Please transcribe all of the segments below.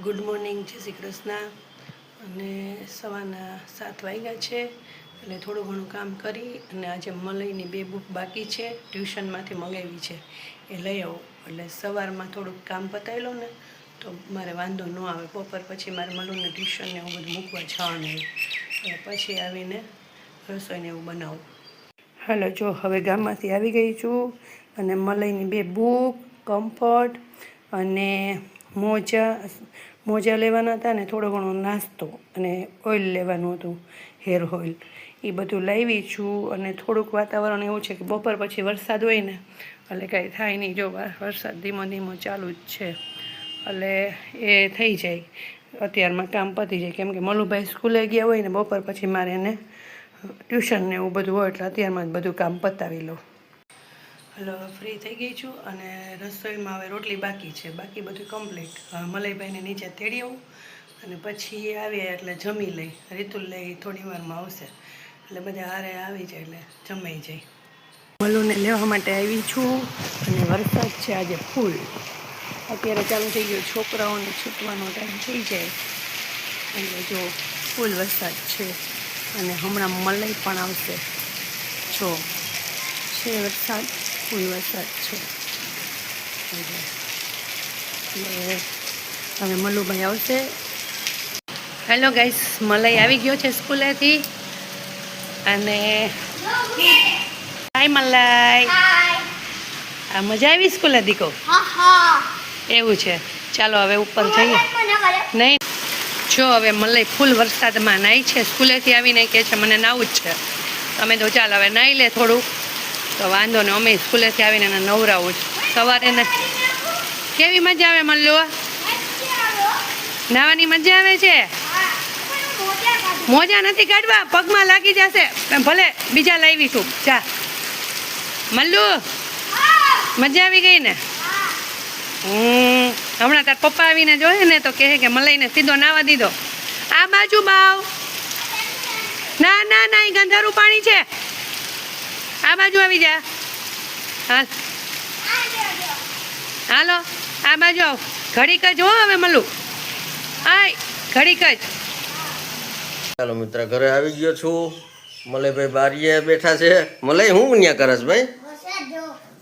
Good morning, જય શ્રી કૃષ્ણ. અને સવારના સાત વાગ્યા છે, એટલે થોડું ઘણું કામ કરી અને આજે મલઈની બે બુક બાકી છે, ટ્યુશનમાંથી મંગાવી છે, એ લઈ આવું. એટલે સવારમાં થોડુંક કામ પતાવી લઉં ને, તો મારે વાંધો ન આવે. બપોર પછી મારે મલુને ટ્યુશનને એવું બધું મૂકવા જવાનું એટલે પછી આવીને રસોઈને એવું બનાવું. હાલો, જો હવે ગામમાંથી આવી ગઈ છું. અને મલઈની બે બુક, કમ્ફર્ટ અને મોજા મોજા લેવાના હતા ને થોડો ઘણો નાસ્તો અને ઓઇલ લેવાનું હતું, હેર ઓઇલ. એ બધું લાવી છું અને થોડુંક વાતાવરણ એવું છે કે બપોર પછી વરસાદ હોય ને, એટલે કાંઈ થાય નહીં. જો વરસાદ ધીમો ધીમો ચાલુ જ છે. એટલે એ થઈ જાય. અત્યારમાં કામ પતી જાય. કેમ કે મલુભાઈ સ્કૂલે ગયા હોય ને, બપોર પછી મારે એને ટ્યુશન ને એવું બધું હોય, એટલે અત્યારમાં જ બધું કામ પતાવી લઉં. હલો ફ્રી થઈ ગઈ છું અને રસોઈમાં હવે રોટલી બાકી છે. બાકી બધું કમ્પ્લીટ હવે નીચે તેડી આવું અને પછી આવીએ એટલે જમી લઈ. રીતુલ લઈ થોડી વારમાં આવશે. એટલે બધા હારે આવી જાય એટલે જમાઈ જાય. મલુને લેવા માટે આવી છું અને વરસાદ છે આજે ફૂલ અત્યારે ચાલુ થઈ ગયો. છોકરાઓને છૂટવાનો ટાઈમ થઈ જાય. એટલે જો ફૂલ વરસાદ છે અને હમણાં મલઈ પણ આવશે. જો, છે વરસાદ. ફૂલ વરસાદ છે. તમે હવે મલ્લુભાઈ આવશે. હેલો ગાઈસ મલાઈ આવી ગયો છે સ્કૂલેથી. અને હાય મલાઈ. આ મજા આવી સ્કૂલે દીકો? એવું છે. ચાલો હવે ઉપર જઈએ. નહીં. જો હવે મલાઈ ફૂલ વરસાદમાં નાહી છે સ્કૂલેથી આવીને કહે છે મને નાવું જ છે. તમે તો ચાલ હવે નાહી લે થોડુંક તો વાંધો ને, અમે સ્કૂલેથી આવીને એને નવરાવું છું. સવારે ને કેવી મજા આવે મલ્લુ નાવાની મજા આવે છે? મોજા નથી કાઢવા, પગમાં લાગી જશે. ભલે, બીજા લાવીશું ચા મલ્લુ, મજા આવી ગઈ ને? હમ, હમણાં તાર પપ્પા આવીને જોયે ને તો કહે કે મલાઈને સીધો નાવા દીધો. આ બાજુ બાવ ના ના ના એ ગંધારું પાણી છે. આ બાજુ આવી જા. હા હાલો આ બાજુ આવ. ઘડીક જ હો હવે મલું આય ઘડીક જ. ચાલો મિત્ર ઘરે આવી ગયો છું. મલયભાઈ બારીએ બેઠા છે. મલે હું ત્યાં કરસ ભાઈ?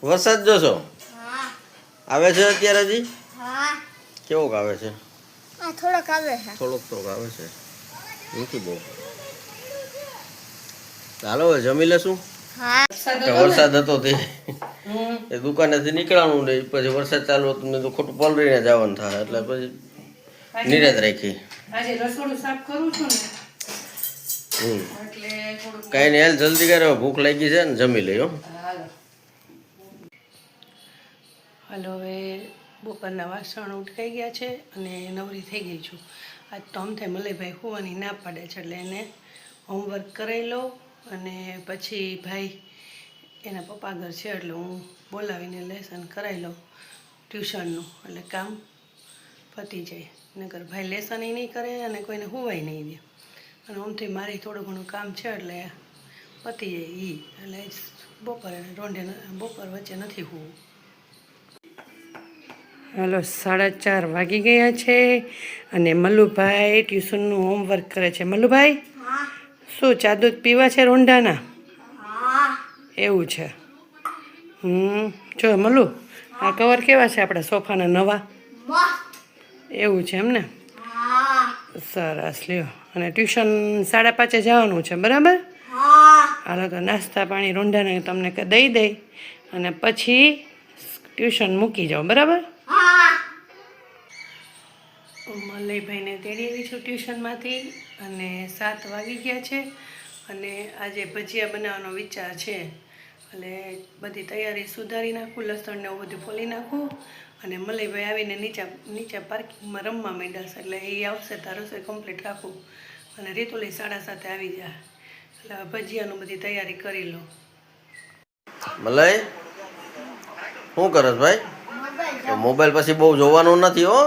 વરસાદ જોશો આવે છે અત્યારે હજી? કેવોક આવે છે? થોડોક આવે છે. થોડોક થોડોક આવે છે. નથી બહુ. ચાલો હવે જમી લેશું. હા. વરસાદ હતો તે. એ દુકાનેથી નીકળવાનું નહીં પછી વરસાદ ચાલુ હતો મેં તો ખોટું પલરીને જવાનું થાય એટલે પછી નિરાત રાખી. આજે રસોડું સાફ કરું છું ને. હમ. એટલે થોડુંક કાંઈ નહીં હાલ જલ્દી કરે ભૂખ લાગી છે ને જમી લઈ હાલો. હાલો હવે બપોરના વાસણ ઉટકાઈ ગયા છે અને નવરી થઈ ગઈ છું. આજ તો આમ થાય મલયભાઈ હોવાની ના પાડે છે એટલે એને હોમવર્ક કરાવી લઉં અને પછી ભાઈ એના પપ્પા ઘર છે એટલે હું બોલાવીને લેસન કરાવી લઉં ટ્યુશનનું. એટલે કામ પતી જાય. નગર ભાઈ લેસન એ નહીં કરે અને કોઈને હોવાય નહીં દે. અને આમથી મારી થોડું ઘણું કામ છે એટલે પતી જાય એ એટલે બપોરે રોંઢે બપોર વચ્ચે નથી હોવું. હાલો સાડા ચાર વાગી ગયા છે અને મલ્લુભાઈ ટ્યુશનનું હોમવર્ક કરે છે. મલ્લુભાઈ શું ચા દૂધ પીવા છે રોંઢાના? એવું છે. હમ, જો મલું આ કવર કેવા છે આપણા સોફાના નવા? એવું છે એમને? સરસ, લ્યો. અને ટ્યુશન સાડા પાંચે જવાનું છે, બરાબર? હાલો તો નાસ્તા પાણી રૂંઢાને તમને દઈ દઈ અને પછી ટ્યુશન મૂકી જાઓ, બરાબર? મલયભાઈને તેડી આવી છું ટ્યુશનમાંથી અને સાત વાગી ગયા છે અને આજે ભજીયા બનાવવાનો વિચાર છે. એટલે બધી તૈયારી સુધારી નાખું લસણને એવું બધું ફોલી નાખું અને મલયભાઈ આવીને નીચે નીચે પાર્કિંગમાં રમવા માંડ્યા એટલે એ આવશે તાર રસોઈ કમ્પ્લીટ રાખું અને રીતુલી સાડા સાતે આવી જાય એટલે ભજીયાનું બધી તૈયારી કરી લઉં મલય શું કરસ ભાઈ? તો મોબાઈલ પછી બહુ જોવાનું નથી હો.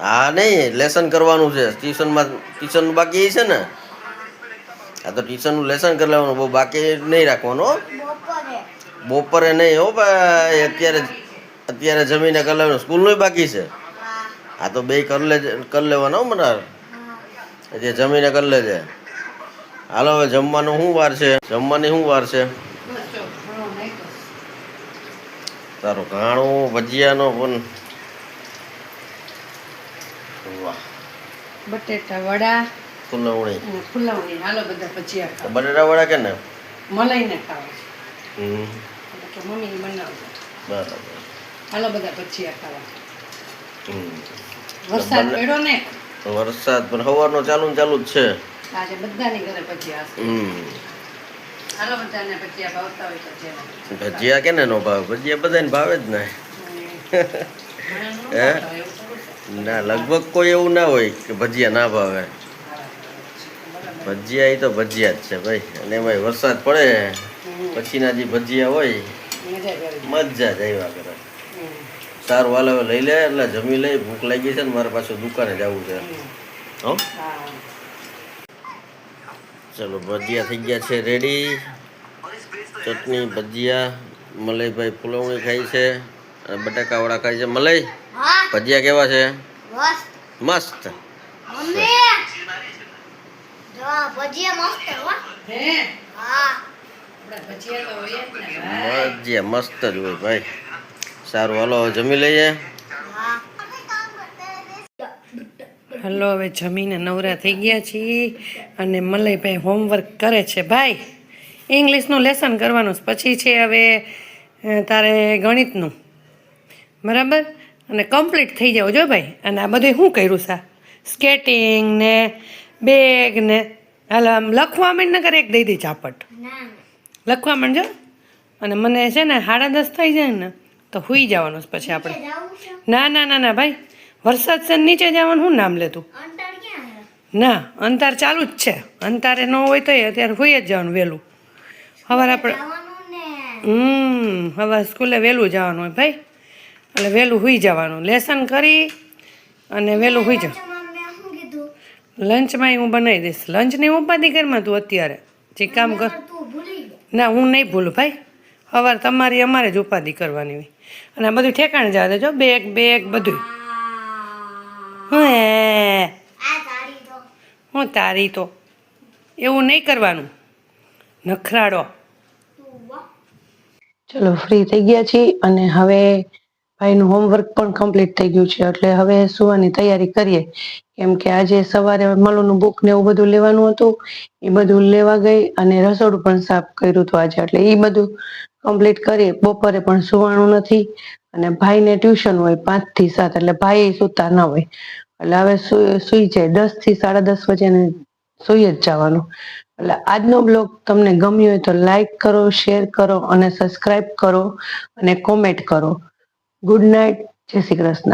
હા નહીં, લેસન કરવાનું છે. ટ્યુશનમાં, ટ્યુશન બાકી છે ને? આ તો ટ્યુશનનું લેસન કરી લેવાનું બહુ બાકી નહીં રાખવાનું બપોરે. બપોરે નહીં હો ભાઈ અત્યારે અત્યારે જમીને કરી લેવાનું. સ્કૂલનું બાકી છે? આ તો બે કરી લે કરી લેવાનો હો મનાર. જે જમીને કરી લેજે. હાલો હવે જમવાનું શું વાર છે? જમવાની શું વાર છે? તારું ઘાણું ભજીયાનો પણ વાહ. બટેટા વડા. ફૂલવણી ફૂલવણી હાલો બધા ભજીયા બટેટા વડા કે ને? મલાઈને ખાવા હમ. તો મમ્મી બનાવજો. બરાબર. હાલો બધા ભજીયા ખાવા. વરસાદ પડ્યો ને? વરસાદ પણ સવારનો ચાલુ ચાલુ જ છે. આજે બધાની ઘરે ભજીયા હમ. હાલો બધાને ભજીયા ભાવતા હોય ભજીયા ભજીયા કે નો ભાવે? ભજીયા બધાને ભાવે જ ને. હે? ના લગભગ કોઈ એવું ના હોય કે ભજીયા ના ભાવે. ભજીયા એ તો ભજીયા જ છે ભાઈ. અને એમાં વરસાદ પડે પછીના જે ભજીયા હોય મજા જ આવ્યા કરે. સારું હાલ હવે લઈ લે એટલે જમી લઈ ભૂખ લાગી છે ને મારે પાછું દુકાને જવું છે. હો? ચલો ભજીયા થઈ ગયા છે રેડી ચટણી ભજીયા મલાઈભાઈ ફૂલવણી ખાઈ છે અને બટાકાવાળા ખાય છે. મલાઈ ભજીયા કેવા છે? મસ્ત. ભજીયા મસ્ત હો. હે? હા. ભજીયા જ ભાઈ. મસ્ત જ હોય ભાઈ. સારું હાલો હવે જમી લઈએ? હા. હલો હવે જમીને નવરા થઈ ગયા છીએ અને મલયભાઈ હોમવર્ક કરે છે ભાઈ. ઇંગ્લિશનું લેસન કરવાનું છે. પછી છે હવે તારે ગણિતનું. બરાબર? અને કમ્પ્લીટ થઈ જાવ જો ભાઈ. અને આ બધું શું કર્યું સા સ્કેટિંગ ને બેગ ને હાલ આમ લખવા માંડ ને કરે એક દઈ દે ચાપટ લખવા માંડજો અને મને છે ને સાડા દસ થઈ જાય ને તો હુઈ જવાનું છે પછી આપણે. ના ના ના ના ભાઈ. વરસાદ છે નીચે જવાનું શું નામ લેતું? ના અંતાર ચાલુ જ છે. અંતારે ન હોય તો અત્યારે હોઈ જ જવાનું વહેલું. સવારે આપણે જવાનું હમ હવે સ્કૂલે વહેલું જવાનું હોય ભાઈ. એટલે વહેલું હોઈ જવાનું. લેસન કરી અને વહેલું હોઈ જાવ તમારે મેં શું કીધું લંચમાં હું બનાવી દઈશ. લંચની ઉપાધિ કરમાં તું અત્યારે. જે કામ કર. ના હું નહીં ભૂલું ભાઈ. સવારે તમારી અમારે જ ઉપાધિ કરવાની હોય. અને આ બધું ઠેકાણે જવા દેજો. બેગ બેગ બધું હે. આ તારી તો. હું તારી તો. એવું નહીં કરવાનું. નખરાડો તું ચલો ફ્રી થઈ ગયા છીએ અને હવે ભાઈનું હોમવર્ક પણ કમ્પ્લીટ થઈ ગયું છે. એટલે હવે સુવાની તૈયારી કરીએ. કેમ કે આજે સવારે મલોનું બુક ને એવું બધું લેવાનું હતું. એ બધું લેવા ગઈ અને રસોડું પણ સાફ કર્યું હતું આજે. એટલે એ બધું કમ્પ્લીટ કરીએ. બપોરે પણ સુવાનું નથી અને ભાઈને ટ્યુશન હોય પાંચથી સાત. એટલે ભાઈ સૂતા ન હોય. એટલે હવે સુઈ જાય. દસથી સાડા દસ વચ્ચે સુઈ જ જવાનું. એટલે આજનો બ્લોગ તમને ગમ્યો હોય તો લાઈક કરો શેર કરો અને સબસ્ક્રાઈબ કરો અને કોમેન્ટ કરો. Good night. જય શ્રી કૃષ્ણ.